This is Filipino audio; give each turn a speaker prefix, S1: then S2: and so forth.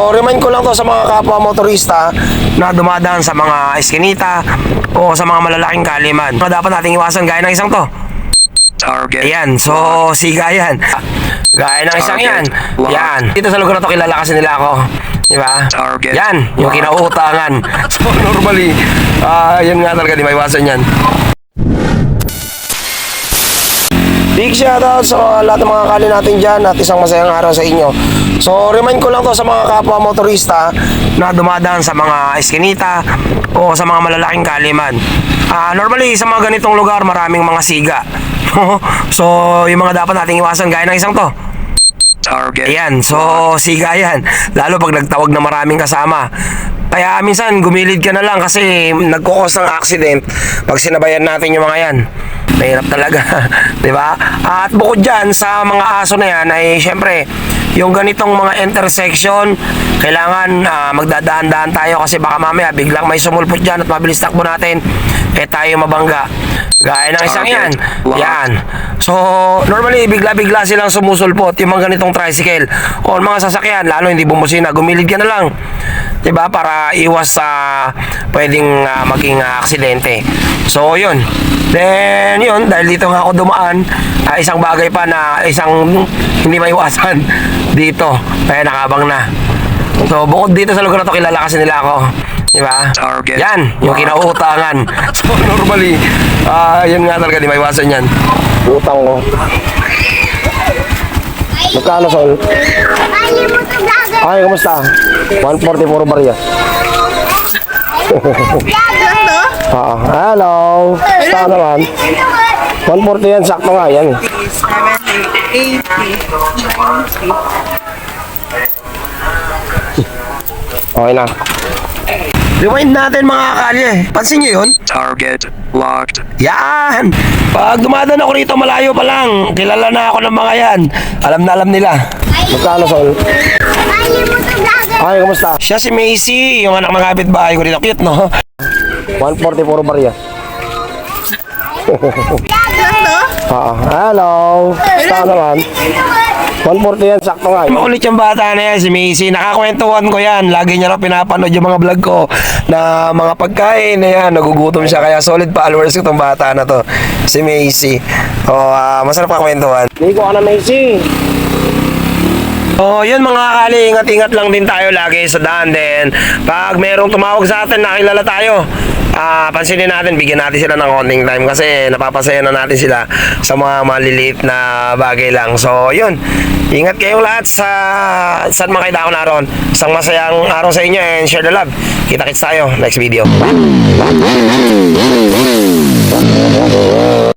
S1: So, remind ko lang to sa mga kapwa motorista na dumadaan sa mga eskinita o sa mga malalaking kaliman. Dapat nating iwasan gaya ng isang to.
S2: Target.
S1: Ayan, so siga yan. Gaya ng isang yan. Yan. Dito sa lugar na to kilala kasi nila ako. Di ba?
S2: Target.
S1: Yan, yung kinauutangan. So normally, ah yan nga talaga, di maiwasan yan. Big shoutout sa lahat ng mga kali natin dyan at isang masayang araw sa inyo. So, remind ko lang to sa mga kapwa motorista na dumadaan sa mga eskinita o sa mga malalaking kaliman. Ah, normally, sa mga ganitong lugar, maraming mga siga. so, yung mga dapat nating iwasan, gaya ng isang to.
S2: Target.
S1: Ayan, so siga yan. Lalo pag nagtawag na maraming kasama. Kaya minsan gumilid ka na lang kasi nagkukos ng accident pag sinabayan natin yung mga yan. Mahirap talaga, di ba? At bukod dyan, sa mga aso na yan ay syempre, yung ganitong mga intersection, kailangan ah, magdadaan-daan tayo kasi baka mamaya biglang may sumulpot dyan at mabilis takbo natin, eh tayo mabangga. Gaya ng isang yan.
S2: Target. Locked.
S1: Yan. So, normally, bigla-bigla silang sumusulpot yung mga ganitong tricycle o mga sasakyan, lalo hindi bumusina, gumilid ka na lang. 'Di ba Para iwas sa pwedeng ah, maging ah, aksidente. So, yun. Then, yun, dahil dito nga ako dumaan, ah, isang bagay pa na isang hindi maiwasan dito. Kaya nakabang na. So, bukod dito sa lugar na to, kilala kasi nila ako. Di ba?
S2: Target.
S1: Yan, yung kinauutangan. So, normally, ah yan nga talaga, di maiwasan yan. Utang ko. Magkano, Sol?
S3: Ay,
S1: kumusta? 144 barya.
S3: To?
S1: Ah, hello. Kumusta naman? 140 yan, sakto nga yan. 80, Okay na. Rewind natin mga kalye. Pansin nyo yun?
S2: Target. Locked.
S1: Yan! Pag dumadaan ako rito malayo pa lang, kilala na ako ng mga yan. Alam na alam nila. Magkano, Sol?
S3: Ay,
S1: kumusta? Siya si Macy, yung anak ng kapitbahay ko dito. Cute, no? 144 barya.
S3: To?
S1: Ah, hello. Kumusta naman? 140 yan, sakto nga. Makulit yung bata na yan, si Macy. Nakakwentuhan ko yan. Lagi niya raw pinapanood yung mga vlog ko na mga pagkain na yan. Nagugutom siya. Kaya solid followers ko itong bata na to. Si Macy. O, ah, masarap kakwentuhan. Ligo ka na, Macy. Oh, yun mga kali, ingat-ingat lang din tayo lagi sa daan din. Pag merong tumawag sa atin, nakilala tayo. Ah, uh, pansinin natin, bigyan natin sila ng konting time kasi napapasaya na natin sila sa mga maliliit na bagay lang. So, yun. Ingat kayo lahat sa saan man kayo ako naroon. Isang masayang araw sa inyo and share the love. Kita-kits tayo next video.